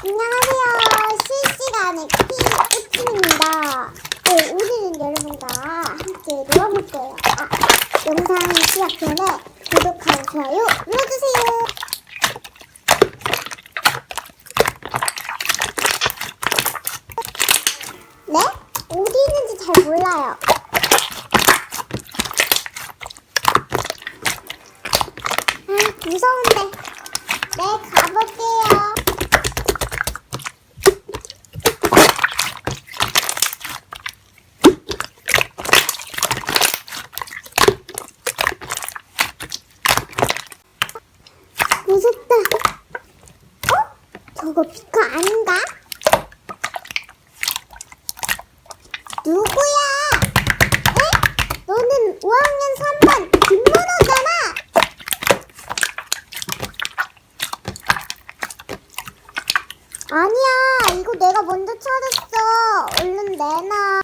안녕하세요. 실시간의 피우침입니다. 네, 오늘은 여러분과 함께 놀아볼 거예요. 아, 영상 시작 전에 구독하고 좋아요 눌러주세요. 네? 어디 있는지 잘 몰라요. 아, 무서운데. 네, 가볼게요. 무섭다. 어? 저거 비카 아닌가? 누구야? 에? 너는 5학년 3반 김문호잖아. 아니야, 이거 내가 먼저 찾았어. 얼른 내놔.